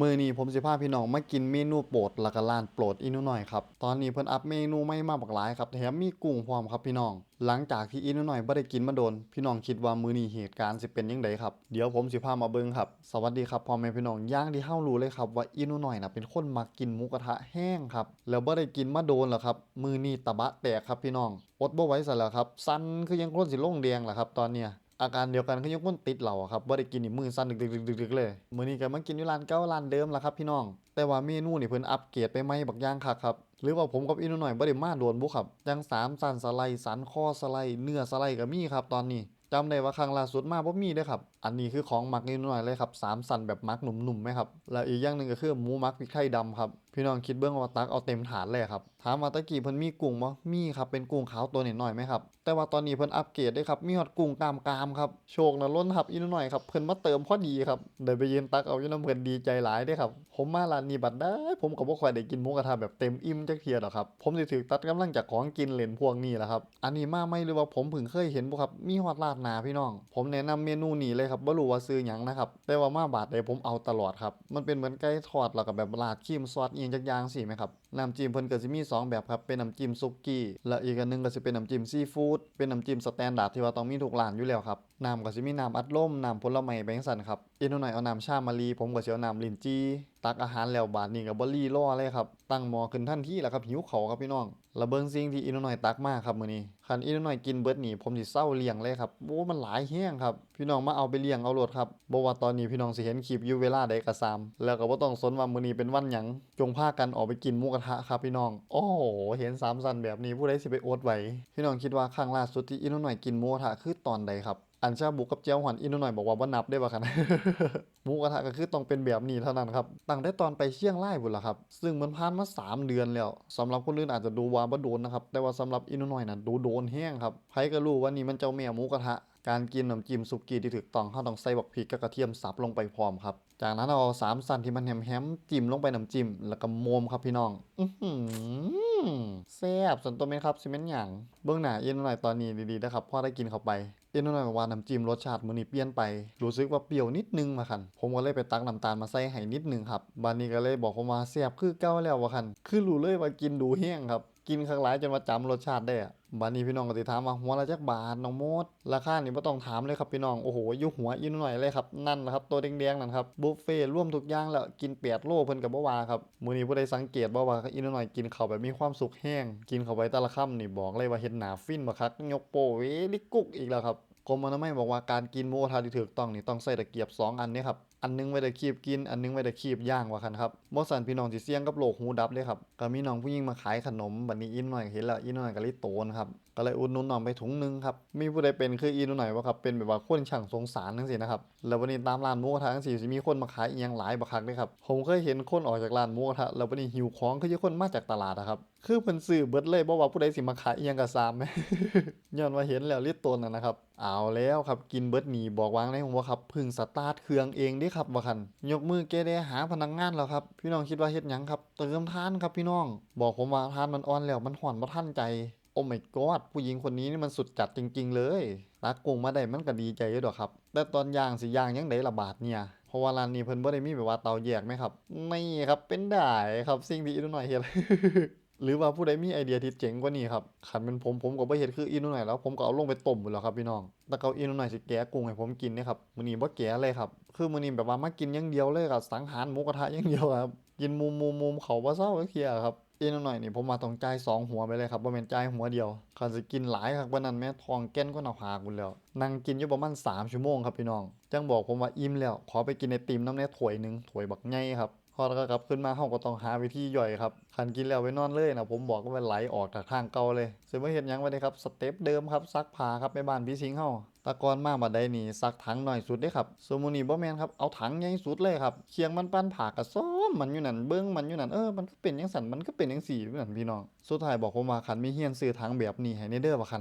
มื้อนี้ผมสิพาพี่น้องมากินเมนูโปรดล้วก็ร้านโปรดอีกหน่อยครับ ตอนนี้เพิ่นอัพเมนูใหม่มากบักหลายครับแถมมีกุ้งพร้อมครับพี่น้อง หลังจากที่อีกหน่อยบ่ได้กินมาโดน พี่น้องคิดว่ามื้อนี้เหตุการณ์สิเป็นจังไดครับ เดี๋ยวผมสิพามาเบิ่งครับ สวัสดีครับพ่อแม่พี่น้องย่างที่เฮารู้เลยครับว่าอีกหน่อยน่ะเป็นคนมักกินหมูกระทะแห้งครับแล้วบ่ได้กินมาโดนแล้วครับ มื้อนี้ตะบะแตกครับพี่น้องอดบ่ไหวซะแล้วครับ สั่นคือยังคนสิลงแดงล่ะครับ ตอนเนี้ย อาการเดียวกันคือยังคนติดเหล่าครับบ่ได้กินนี่มือสั่นดึกๆๆๆเลยมื้อนี้ก็มากินอยู่ร้านเก่าร้านเดิมละครับพี่น้อง แต่ว่าเมนูนี่เพิ่นอัปเกรดไปใหมบักย่างคักครับ หรือว่าผมกับอีนูหน่อยบ่ได้มาโดนบุครับจังสามสันสไลด์สันคอสไลด์เนื้อสไลด์ก็มีครับตอนนี้จำได้ว่าครั้งล่าสุดมาบ่มีเด้ครับ อันนี้คือของหมักนิดหน่อยเลยครับสามสันแบบหมักหนุ่มๆไหมครับ แล้วอีกอย่างหนึ่งก็คือหมูหมักพริกไทยดำครับ พี่น้องคิดเบื้องว่าตักเอาเต็มถาดเลยครับ ถามว่าตะกี้เพิ่นมีกุ้งบ่มีครับเป็นกุ้งขาวตัวน้อยไหมครับ แต่ว่าตอนนี้เพิ่นอัปเกรดได้ครับ มีฮอดกุ้งกามกามครับ โชคนะล้นครับอีกหน่อยครับ เพิ่นมาเติมพอดีครับ เดินไปยืนตักเอาอยู่น้ำเพิ่นดีใจหลายเด้ครับ ผมมาร้านนี้บัดได้ ผมก็บ่ค่อยได้กินหมูกระทะแบบเต็มอิ่มจักเทียดอกครับ ผมสิถูกตัดกำลังจากของกินเล่นพวกนี้แหละครับ อันนี้มาไหม่หรือว่าผมเพิ่งเคยเห็นบ่ครับ มีฮอดราดหนาพี่น้อง ผมแนะนำเมนูนี้เลยครับบ่รู้ว่าซื้อหยังนะครับ แต่ว่ามาบาดใดผมเอาตลอดครับ มันเป็นเหมือนไก่ทอดแล้วก็แบบราดครีมซอสอีหยังจักอย่างสิไหมครับน้ำจิ้มเพิ่นก็สิมี 2 แบบครับ เป็นน้ำจิ้มซุกี้ และอีกอันหนึงก็สิเป็นน้ำจิ้มซีฟู้ด เป็นน้ำจิ้มสแตนดาร์ดที่ว่าต้องมีทุกร้านอยู่แล้วครับ น้ำก็สิมีน้ำอัดลม น้ำผลไม้แบงสันครับอีกหน่อยเอาน้ำชามารีผมก็สิเอาน้ำลินจี ตักอาหารแล้วบาดนี้ก็บ่รีรอเลยครับ ตั้งหมอขึ้นทันที่แล้วครับหิวเขาครับพี่น้องแล้วเบิงสิ่งที่อีกหน่อยตักมากครับมื้อนี้คันอีกหน่อยกินเบิดนี่ผมสิเศร้าเลี้ยงเลยครับโอ้มันหลายแฮงครับพี่น้องมาเอาไปเลี้ยงเอาโลดครับบ่ว่าตอนนี้พี่น้องสิเห็นคลิปอยู่เวลาใดก็ตามแล้วก็บ่ต้องสนว่ามื้อนี้เป็นวันหยังจงพากันออกไปกินหมูกระทะครับพี่น้อง โอ้โหเห็นสามสันแบบนี้ผู้ใดสิไปอดไหวพี่น้องคิดว่าครั้งล่าสุดที่อีกหน่อยกินหมูกระทะคือตอนใดครับ อันชาบุกกับเจียวหวันอีกหน่อยบอกว่าบ่นับได้บ่คันหมูกระทะก็คือต้องเป็นแบบนี้เท่านั้นครับตั้งแต่ตอนไปเชียงรายพุ่นล่ะครับ ซึ่งมันผ่านมา 3 เดือนแล้วสำหรับคนอื่นอาจจะดูว่าบ่โดนนะครับ แต่ว่าสำหรับอีน้อยน่ะดูโดนแห้งครับไผก็รู้ว่านี่มันเจ้าแม่หมูกระทะการกินน้ำจิ้มสุกี้ที่ถูกต้องเราต้องใส่บักพริกกับกระเทียมสับลงไปพร้อมครับ จากนั้นเอาสามสันที่มันแฮมๆจิ้มลงไปน้ำจิ้มแล้วก็โมมครับพี่น้อง อื้อแซ่บส่วนตัวเม็นครับซิเมนหยังเบื้องหน้าอีน้อยตอนนี้ดีๆนะครับพอได้กินเข้าไป เอ็นหน่อยว่าน้ำจิ้มรสชาติมื้อนี้เปลี่ยนไป รู้สึกว่าเปรี้ยวนิดนึงมาคัน ผมก็เลยไปตักน้ำตาลมาใส่ให้นิดนึงครับบานนี้ก็เลยบอกผมว่าแซ่บคือเก่าแล้วว่าคัน คือรู้เลยว่ากินดูแห้งครับ กินครั้งหลายจนว่าจำรสชาติได้อะบานนี้พี่น้องก็สิถามว่าหัวละจักบาทน้องโมดราคานี่บ่ต้องถามเลยครับพี่น้องโอ้โหยู่หัวอีหน่อยเลยครับนั่นแหละครับตัวแดงๆนั่นครับบุฟเฟ่ต์ร่วมทุกอย่างแล้วกิน8โล่เพิ่นก็บ่วาครับมื้อนี้ผู้ใดสังเกตบ่ว่าอีหน่อยกินข้าวแบบมีความสุขแห้ง กินเข้าไปแต่ละคำนี่บอกเลยว่าเฮ็ดหนาฟินบักคักยกโปเวลิกุกอีกแล้วครับกรมอนามัยบอกว่าการกินหมูกระทะที่ถูกต้องนี่ต้องใส่ตะเกียบ 2 อันนี่ยครับ อันหนึงไว้ตะคีบกิน อันหนึงไว้ตะคีบย่างว่าคันครับบ่สันพี่น้องสิเสี่ยงกับโรคหูดับเลยครับก็มีน้องผู้หญิงมาขายขนมบัดนี้อินหน่อยเห็นแล้วอินหน่อยก็เลยโตนครับก็เลยอุดหนุนน้องไปถุงนึงครับมีผู้ใดเป็นคืออินหน่อยว่าครับเป็นแบบว่าคนช่างสงสารจังซี่นะครับแล้ววันนี้ตามร้านหมูกระทะจังซี่สิมีคนมาขายอีหยังหลายบักคักเด้ครับผมเคยเห็นคนออกจากร้านหมูกระทะแล้ววันนี้หิวของคือจะคนมาจากตลาดอะครับ คือเพิ่นซื้อเบิดเลยบ่ว่าผู้ใดสิมาขายอีหยังก็ซามแหมย้อนว่าเห็นแล้วรีบตนนะนะครับเอาแล้วครับกินเบิดหนีบอกวางในผมว่าครับพึ่งสตาร์ทเครื่องเองเด้ครับว่าคันยกมือเกเดหาพนักงานแล้วครับ พี่น้องคิดว่าเฮ็ดหยังครับเติมทานครับพี่น้อง บอกผมว่าทานมันอ่อนแล้วมันห่อนบ่ทันใจโอ้ my god ผู้หญิงคนนี้นี่มันสุดจัดจริง ๆ เลยตักกุ้งมาได้มันก็ดีใจอยู่ดอกครับ แต่ตอนย่างสิย่างยังได้ละบาทเนี่ย เพราะว่าร้านนี้เพิ่นบ่ได้มีแบบว่าเตาแยกไหมครับนี่ครับเป็นได้ครับสิ่งที่อีกหน่อยเฮ็ด หรือว่าผู้ใดมีไอเดียที่เจ๋งกว่านี้ครับขันเป็นผมผมก็บ่เฮ็ดคืออีนุ่นหน่อยแล้วผมก็เอาลงไปต้มหมดแล้วครับพี่น้องแต่เขาอีนุ่นหน่อยสิแกะกุ้งให้ผมกินเนี่ยครับมื้อนี้บ่แกะเลยครับคือมื้อนี้แบบว่ามากินอย่างเดียวเลยครับสังหารหมูกระทะอย่างเดียวครับกินมุมมุมมุมเขาบ่เศร้าก็เคลียร์ครับอีนุ่นหน่อยนี่ผมมาต้องจ่ายสองหัวไปเลยครับบ่แม่นจ่ายหัวเดียวคันสิกินหลายครับวันนั้นแม่ทองแก้นก็หน้าผากพุ่นแล้วนั่งกินอยู่ประมาณ3ชั่วโมงครับพี่น้องจังบอกผมว่าอิ่มแล้วขอไปกินไอติมน้ำแน่ถ้วยหนึงถ้วยบักใหญ่ครับ พอแล้วก็กลับขึ้นมาเฮาก็ต้องหาวิธีย่อยครับคันกินแล้วไปนอนเลยนะผมบอกว่ามันไหลออกจากทางเก่าเลยซึ่งว่เฮ็ดยังไว้ได้ครับสเต็ปเดิมครับซักผ้าครับไปบ้านพี่สิงห์เฮาตะกอนมาบัดใดนี่ซักถังหน่อยสุดเด้ครับสมุนีบ่แมนครับเอาถังใหญ่สุดเลยครับเคียงมันปั้นผากระซ้อมมันอยู่นั่นเบิ่งมันอยู่นั่นเออมันก็เป็นจังสันมันก็เป็นจังสี่อยู่นั่นพี่น้องสุดท้ายบอกผมว่าคันมีเฮียนซื้อถังแบบนี้ให้ในเด้อว่าคัน